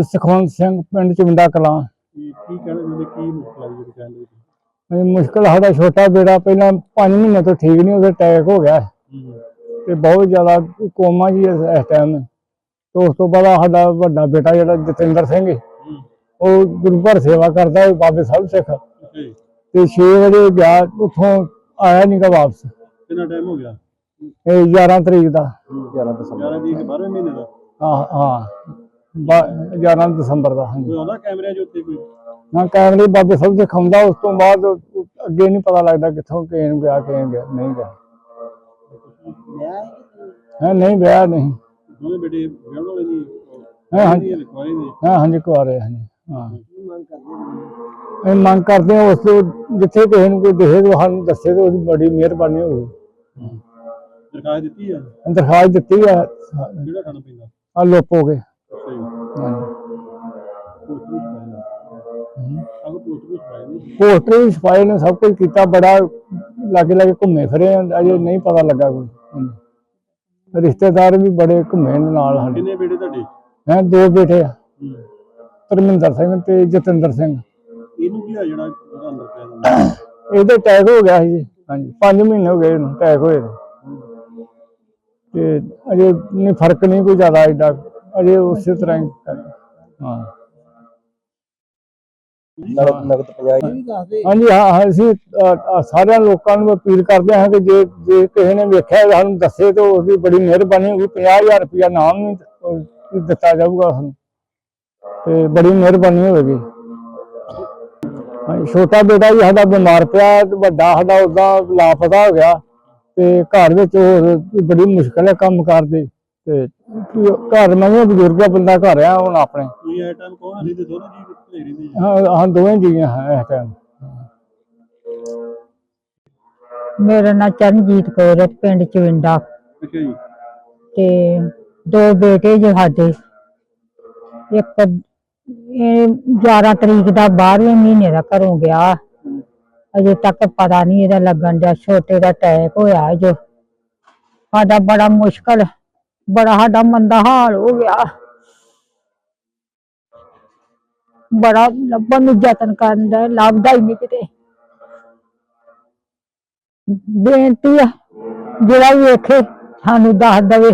ਸੁਖਵੰਤ ਸਿੰਘ ਪਿੰਡ ਚੁੰਡਾ ਕਲਾਂ। ਕੀ ਕੀ ਕਹਿਣਾ ਚਾਹੁੰਦੇ ਕੀ ਮੁਸ਼ਕਲ ਆ ਜਿਹੜੀ ਵਿੱਚ? ਇਹ ਮੁਸ਼ਕਲ ਸਾਡਾ ਛੋਟਾ ਬੇਟਾ ਪਹਿਲਾਂ 5 ਮਹੀਨੇ ਤੋਂ ਠੀਕ ਨਹੀਂ ਉਹਦਾ ਅਟੈਕ ਹੋ ਗਿਆ। ਤੇ ਬਹੁਤ ਜ਼ਿਆਦਾ ਕੋਮਾ ਜੀ ਇਸ ਟਾਈਮ ਤੇ ਉਸ ਤੋਂ ਬਾਅਦ ਸਾਡਾ ਵੱਡਾ ਬੇਟਾ ਜਿਹੜਾ ਜਤਿੰਦਰ ਸਿੰਘ ਉਹ ਗੁਰੂ ਘਰ ਸੇਵਾ ਕਰਦਾ ਹੈ ਬਾਬੇ ਸਾਹਿਬ ਸਿੱਖ। ਤੇ 6 ਵਜੇ ਗਿਆ ਉੱਥੋਂ ਆਇਆ ਨਹੀਂਗਾ ਵਾਪਸ। ਕਿੰਨਾ ਟਾਈਮ ਹੋ ਗਿਆ? ਇਹ 11 ਤਰੀਕ ਦਾ। 11 ਦਸੰਬਰ 11 ਦੀ 12ਵੇਂ ਮਹੀਨੇ ਦਾ। ਹਾਂ ਹਾਂ। ਬਾ- 11 ਦਸੰਬਰ ਦਾ ਹਾਂਜੀ। ਕੋਈ ਆਉਂਦਾ ਕੈਮਰਿਆਂ 'ਚ ਉੱਤੇ ਕੋਈ? ਨਾ ਕੈਮਰੇ ਬਾਬੇ ਸਾਹਿਬ ਦੇ ਖਾਉਂਦਾ ਉਸ ਤੋਂ ਬਾਅਦ ਅੱਗੇ ਨਹੀਂ ਪਤਾ ਲੱਗਦਾ ਕਿੱਥੋਂ ਕਿਹਨ ਗਿਆ ਕਿਹਨ ਗਿਆ ਨਹੀਂ ਗਿਆ। ਹੈ ਨਹੀਂ ਵਿਆਹ ਨਹੀਂ। ਦੋਵੇਂ ਬੇਟੇ ਵਿਆਹਣ ਵਾਲੇ ਨਹੀਂ ਹਾਂ, ਹਾਂਜੀ। ਲਿਖਵਾਏ ਨੇ? ਹਾਂ ਹਾਂਜੀ ਕੁਆਰੇ ਹਾਂਜੀ ਹਾਂ। ਇਹ ਮੰਗ ਕਰਦੇ ਹਾਂ ਉਸ ਤੋਂ ਜਿੱਥੇ ਕਿਸੇ ਨੂੰ ਕੋਈ ਦੇhe ਤਾਂ ਸਾਨੂੰ ਦੱਸੇ ਤਾਂ ਉਹਦੀ ਬੜੀ ਮਿਹਰਬਾਨੀ ਹੋਵੇ ਦਰਖਾਸਤ ਦਿੱਤੀ ਆ? ਦਰਖਾਸਤ ਦਿੱਤੀ ਹੈ ਕਿਹੜਾ ਖਾਣਾ ਪੈਂਦਾ? ਆ ਲੋਪੋਗੇ ਪੋਸਟਰ ਵੀ ਛਪਾਏ ਨੇ ਸਭ ਕੁਝ ਕੀਤਾ ਬੜਾ ਲਾਗੇ ਲਾਗੇ ਘੁੰਮੇ ਫਿਰੇ ਅਜੇ ਨਹੀਂ ਪਤਾ ਲੱਗਾ ਕੋਈ। ਰਿਸ਼ਤੇਦਾਰ ਵੀ ਬੜੇ ਘੁੰਮੇ ਨਾਲ ਸਾਡੇ। ਕਿੰਨੇ ਬੇਟੇ ਤੁਹਾਡੇ? ਹੈ ਦੋ ਬੇਟੇ ਆ। ਹੂੰ ਧਰਮਿੰਦਰ ਸਿੰਘ ਤੇ ਜਤਿੰਦਰ ਸਿੰਘ। ਇਹਨੂੰ ਕੀ ਆ ਜਿਹੜਾ ਅੰਦਰ ਪਿਆ ਇਹਦੇ ਅਟੈਕ ਹੋ ਗਿਆ ਸੀ ਹਾਂਜੀ 5 ਮਹੀਨੇ ਹੋ ਗਏ ਇਹਨੂੰ ਅਟੈਕ ਹੋਏ। ਤੇ ਅਜੇ ਨਹੀਂ ਫ਼ਰਕ ਨਹੀਂ ਕੋਈ ਜ਼ਿਆਦਾ ਐਡਾ ਅਜੇ ਉਸੇ ਤਰ੍ਹਾਂ ਹੀ ਹਾਂ। ਨਗਦ ਨਗਦ 50 ਹਾਂਜੀ ਹਾਂ ਹਾਂ, ਅਸੀਂ ਅ, ਅ, ਸਾਰਿਆਂ ਲੋਕਾਂ ਨੂੰ ਅਪੀਲ ਕਰਦੇ ਹਾਂ ਕਿ ਜੇ ਜੇ ਕਿਸੇ ਨੇ ਵੇਖਿਆ ਤਾਂ ਸਾਨੂੰ ਦੱਸੇ ਤਾਂ ਉਹਦੀ ਬੜੀ ਮਿਹਰਬਾਨੀ ਹੋਊਗੀ। 50000 ਰੁਪਇਆ ਨਾਮ ਅ, ਦਿੱਤਾ ਜਾਊਗਾ ਸਾਨੂੰ। ਤੇ ਬੜੀ ਮਿਹਰਬਾਨੀ ਹੋਵੇਗੀ। ਹਾਂਜੀ, ਛੋਟਾ ਬੇਟਾ ਵੀ ਸਾਡਾ ਬਿਮਾਰ ਪਿਆ ਤੇ ਵੱਡਾ ਸਾਡਾ ਉਦਾਂ ਲਾਪਤਾ ਹੋ ਗਿਆ। ਤੇ ਘਰ ਵਿੱਚ ਹੋਰ ਬੜੀ ਮੁਸ਼ਕਲ ਹੈ ਕੰਮ ਕਰਦੇ ਤੇ ਘਰ ਮੈਂ ਵੀ ਬਜ਼ੁਰਗ ਬੰਦਾ ਘਰ ਆ ਹੁਣ ਆਪਣੇ। ਤੁਸੀਂ ਇਹ ਟਾਈਮ ਕੌਣ ਰਹਿੰਦੇ ਦੋਨੋਂ ਜੀ ਕਿੱਥੇ ਰਹਿੰਦੇ ਜੀ ਹਾਂ ਹਾਂ ਦੋਵੇਂ ਜੀਆਂ ਹਾਂ ਇਸ ਟਾਈਮ ਮੇਰਾ ਨਾਂ ਚਰਨਜੀਤ ਕੌਰ ਹੈ ਪਿੰਡ ਚਵਿੰਡਾ ਅੱਛਾ ਜੀ। ਤੇ ਦੋ ਬੇਟੇ ਜੇ ਸਾਡੇ। ਇੱਕ ਇਹ 11 ਤਰੀਕ ਦਾ 12ਵੇਂ ਮਹੀਨੇ ਦਾ ਘਰੋਂ ਗਿਆ। ਅਜੇ ਤੱਕ ਪਤਾ ਨਹੀਂ ਇਹਦਾ ਲੱਗਣ ਛੋਟੇ ਦਾ ਅਟੈਕ ਹੋਇਆ ਜੋ। ਸਾਡਾ ਬੜਾ ਮੁਸ਼ਕਲ ਬੜਾ ਸਾਡਾ ਮੰਦਾ ਹਾਲ ਹੋ ਗਿਆ। ਬੜਾ ਲੱਭਣ ਨੂੰ ਯਤਨ ਕਰਨ ਦਾ ਲੱਭਦਾ ਹੀ ਨਹੀਂ ਕਿਤੇ। ਬੇਨਤੀ ਆ ਜਿਹੜਾ ਵੀ ਵੇਖੇ ਸਾਨੂੰ ਦੱਸ ਦਵੇ।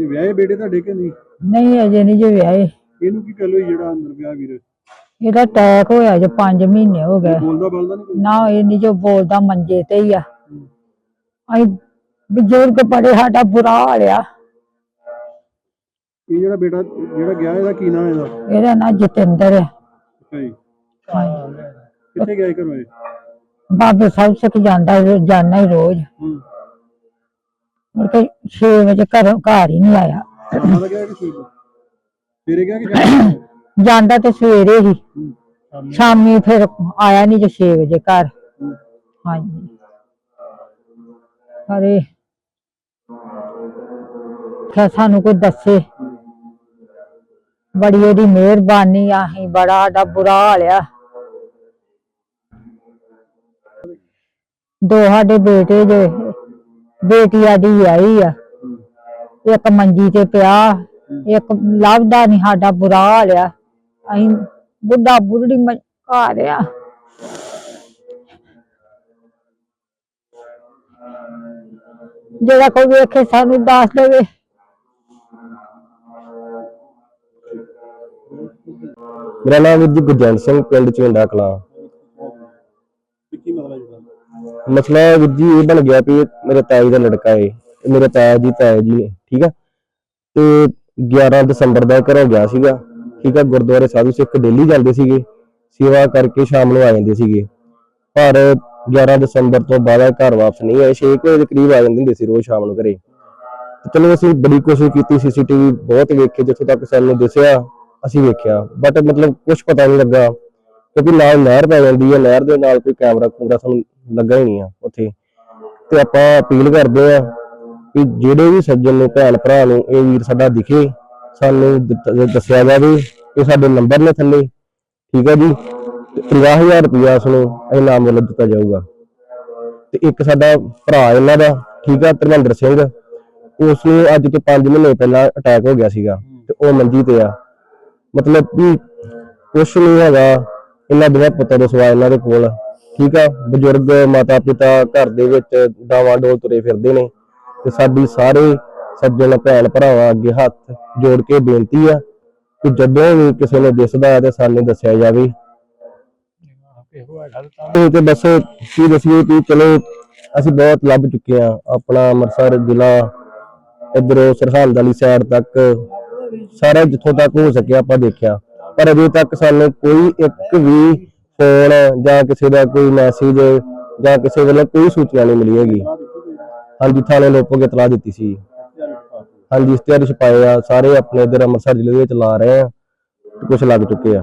ਇਹ ਵਿਆਹੇ ਬੇਟੇ ਤੁਹਾਡੇ ਕਿ ਨਹੀਂ? ਨਹੀਂ ਅਜੇ ਨਹੀਂ ਜੇ ਵਿਆਹੇ ਇਹਨੂੰ ਕੀ ਗੱਲ ਹੋਈ ਜਿਹੜਾ ਅੰਦਰ ਵਿਆਹ ਵੀਰ? ਇਹਦਾ ਅਟੈਕ ਹੋਇਆ ਜੋ 5 ਮਹੀਨੇ ਹੋ ਗਏ। ਬੋਲਦਾ ਬਲਦਾ ਨਹੀਂ ਕੋਈ? ਨਾ ਇਹ ਨਹੀਂ ਜੋ ਬੋਲਦਾ ਮੰਜੇ ਤੇ ਹੀ ਆ। ਅਸੀਂ ਬਜ਼ੁਰਗ ਬੜੇ ਸਾਡਾ ਬੁਰਾ ਹਾਲ ਆ। ਇਹ ਜਿਹੜਾ ਬੇਟਾ ਜਿਹੜਾ ਗਿਆ ਇਹਦਾ ਕੀ ਨਾਮ ਇਹਦਾ? ਇਹਦਾ ਨਾਂ ਜਤਿੰਦਰ ਹੈ ਅੱਛਾ ਜੀ। ਹਾਂਜੀ। ਕਿੱਥੇ ਗਿਆ ਇਹ ਘਰੋਂ ਇਹ? ਬਾਬੇ ਸਾਹਿਬ ਸਿੱਖ ਜਾਂਦਾ ਜਾਣਾ ਹੀ ਰੋਜ਼। ਹੂੰ। ਮੁੜ ਕੇ 6 ਵਜੇ ਘਰੋਂ ਘਰ ਹੀ ਨਹੀਂ ਆਇਆ। ਸ਼ਾਮਾਂ ਦਾ ਗਿਆ ਕਿ ਸਵੇਰੇ? ਸਵੇਰੇ ਗਿਆ ਕਿ ਸ਼ਾਮ ਨੂੰ? ਜਾਂਦਾ ਤੇ ਸਵੇਰੇ ਹੀ। ਹੂੰ, ਸ਼ਾਮੀ ਸ਼ਾਮੀ ਫਿਰ ਆਇਆ ਨਹੀਂ ਜੇ 6 ਵਜੇ ਘਰ। ਹੂੰ। ਹਾਂਜੀ। ਅਰੇ ਕਿ ਸਾਨੂੰ ਕੋਈ ਦੱਸੇ। ਬੜੀ ਉਹਦੀ ਮਿਹਰਬਾਨੀ ਆ, ਅਸੀਂ ਬੜਾ ਸਾਡਾ ਬੁਰਾ ਹਾਲ ਆ। ਦੋ ਸਾਡੇ ਬੇਟੇ ਜੇ ਬੇਟੀ ਆਦੀ ਆਈ ਆ। ਇੱਕ ਮੰਜੀ ਤੇ ਪਿਆ, ਇੱਕ ਲੱਭਦਾ ਨਹੀਂ ਸਾਡਾ ਬੁਰਾ ਹਾਲ ਆ। ਅਸੀਂ ਬੁੱਢਾ ਬੁੱਢੀ ਮ- ਘਰ ਆ। ਜਿਹੜਾ ਕੋਈ ਵੇਖੇ ਸਾਨੂੰ ਦੱਸ ਦੇਵੇ। ਮੇਰਾ ਨਾਮ ਵੀਰ ਜੀ ਗੁਰਜੰਟ ਸਿੰਘ ਪਿੰਡ ਚਿੰਡਾ ਕਲਾਂ। ਕੀ ਮਸਲਾ ਜਿਹੜਾ ਮਸਲਾ ਵੀਰ ਜੀ ਇਹ ਬਣ ਗਿਆ ਵੀ ਮੇਰੇ ਤਾਏ ਦਾ ਲੜਕਾ ਏ ਮੇਰੇ ਤਾਇਆ ਜੀ ਤਾਇਆ ਜੀ ਨੇ ਠੀਕ ਆ? ਤੇ 11 ਦਸੰਬਰ ਦਾ ਘਰੋਂ ਗਿਆ ਸੀਗਾ ਠੀਕ ਆ? ਗੁਰਦੁਆਰੇ ਸਾਧੂ ਸਿੱਖ ਡੇਲੀ ਜਾਂਦੇ ਸੀਗੇ ਸੇਵਾ ਕਰਕੇ ਸ਼ਾਮ ਨੂੰ ਆ ਜਾਂਦੇ ਸੀਗੇ। ਪਰ 11 ਦਸੰਬਰ ਤੋਂ ਬਾਅਦ ਘਰ ਵਾਪਸ ਨਹੀਂ ਆਏ 6 ਵਜੇ ਦੇ ਕਰੀਬ ਆ ਜਾਂਦੇ ਹੁੰਦੇ ਸੀ ਰੋਜ਼ ਸ਼ਾਮ ਨੂੰ ਘਰੇ। ਚਲੋ ਅਸੀਂ ਬੜੀ ਕੋਸ਼ਿਸ਼ ਕੀਤੀ, ਸੀਸੀਟੀਵੀ ਬਹੁਤ ਵੇਖੇ, ਜਿੱਥੇ ਤੱਕ ਸਾਨੂੰ ਦਿਸਿਆ, ਅਸੀਂ ਵੇਖਿਆ। ਬਟ ਮਤਲਬ ਕੁਝ ਪਤਾ ਨਹੀਂ ਲੱਗਾ, ਕਿਉਂਕਿ ਨਾਲ ਨਹਿਰ ਪੈ ਜਾਂਦੀ ਹੈ, ਨਹਿਰ ਦੇ ਨਾਲ ਕੋਈ ਕੈਮਰਾ ਕੂਮਰਾ ਸਾਨੂੰ ਲੱਗਾ ਹੀ ਨਹੀਂ ਆ ਉੱਥੇ। ਤੇ ਆਪਾਂ ਅਪੀਲ ਕਰਦੇ ਆ ਕਿ ਜਿਹੜੇ ਵੀ ਸੱਜਣ ਨੂੰ, ਭੈਣ ਭਰਾ ਨੂੰ ਇਹ ਵੀਰ ਸਾਡਾ ਦਿਖੇ, ਸਾਨੂੰ ਦੱਸਿਆ ਜਾਵੇ ਕਿ ਸਾਡੇ ਨੰਬਰ ਨੇ ਥੱਲੇ। ਠੀਕ ਹੈ ਜੀ? ਤੇ 50000 ਰੁਪਇਆ ਉਸ ਨੂੰ ਇਨਾਮ ਵੱਲੋਂ ਦਿੱਤਾ ਜਾਊਗਾ। ਤੇ ਇੱਕ ਸਾਡਾ ਭਰਾ ਇਹਨਾਂ ਦਾ, ਠੀਕ ਆ, ਧਰਮਿੰਦਰ ਸਿੰਘ। ਉਸ ਨੂੰ ਅੱਜ ਤੋਂ 5 ਮਹੀਨੇ ਪਹਿਲਾਂ ਅਟੈਕ ਹੋ ਗਿਆ ਸੀਗਾ ਤੇ ਉਹ ਮੰਜੀ ਤੇ ਆ। ਮਤਲਬ ਕਿ ਕੁਛ ਨਹੀਂ ਹੈਗਾ ਇਹਨਾਂ ਦੋਵਾਂ ਪੁੱਤਾਂ ਤੋਂ ਸਿਵਾ ਇਹਨਾਂ ਦੇ ਕੋਲ, ਠੀਕ ਆ। ਬਜ਼ੁਰਗ ਮਾਤਾ ਪਿਤਾ ਘਰ ਦੇ ਵਿੱਚ ਡਾਵਾਂ ਡੋਲ ਤੁਰੇ ਫਿਰਦੇ ਨੇ ਤੇ ਸਾਡੀ ਸਾਰੇ ਸੱਜਣ, ਭੈਣ, ਭਰਾਵਾਂ ਅੱਗੇ ਹੱਥ ਜੋੜ ਕੇ ਬੇਨਤੀ ਆ ਕਿ ਜਦੋਂ ਵੀ ਕਿਸੇ ਨੂੰ ਦਿਸਦਾ ਹੈ ਤੇ ਸਾਨੂੰ ਦੱਸਿਆ ਜਾਵੇ। ਇਹੋ ਹੈਗਾ ਤਾਂ। ਇਹ ਤੇ ਬਸ ਕੀ ਦਸੀਏ ਕਿ ਚਲੋ, ਅਸੀਂ ਬਹੁਤ ਲੱਭ ਚੁੱਕੇ ਆ ਆਪਣਾ ਅੰਮ੍ਰਿਤਸਰ ਜ਼ਿਲ੍ਹਾ, ਇਧਰੋਂ ਸਰਹੰਦ ਵਾਲੀ ਸਾਈਡ ਤੱਕ, ਸਾਰਾ ਜਿੱਥੋਂ ਤੱਕ ਹੋ ਸਕਿਆ ਆਪਾਂ ਦੇਖਿਆ। ਪਰ ਅਜੇ ਤੱਕ ਸਾਨੂੰ ਕੋਈ ਇੱਕ ਵੀ ਫੋਨ ਜਾਂ ਕਿਸੇ ਦਾ ਕੋਈ ਮੈਸੇਜ ਜਾਂ ਕਿਸੇ ਵੱਲੋਂ ਕੋਈ ਸੂਚਨਾ ਨਹੀਂ ਮਿਲੀ ਹੈਗੀ। ਹਾਂਜੀ, ਥਾਣੇ ਲੋਪੋ ਕੇ ਤਲਾ ਦਿੱਤੀ ਸੀ। ਹਾਂਜੀ, ਇਸ਼ਤਿਹਾਰ ਛਪਾਏ ਆ। ਸਾਰੇ ਆਪਣੇ ਇਧਰ ਅੰਮ੍ਰਿਤਸਰ ਜ਼ਿਲ੍ਹੇ ਦੇ ਵਿੱਚ ਲਾ ਰਹੇ ਆ। ਕੁਝ ਲੱਗ ਚੁੱਕੇ ਆ।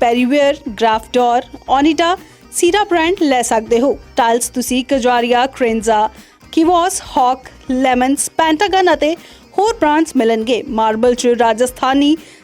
ਪੈਰੀਵੇਅਰ ਗ੍ਰਾਫਡੋਰ ਓਨੀਡਾ ਸੀਰਾ ਬ੍ਰਾਂਡ ਲੈ ਸਕਦੇ ਹੋ। ਟਾਈਲਸ ਤੁਸੀਂ ਕਜਾਰੀਆ ਕ੍ਰੇਨਜ਼ਾ ਕਿਵੋਸ ਹੌਕ ਲੈਮਨਸ ਪੈਂਟਾਗਨ ਅਤੇ ਹੋਰ ਬ੍ਰਾਂਡਸ ਮਿਲਣਗੇ। ਮਾਰਬਲ ਚ ਰਾਜਸਥਾਨੀ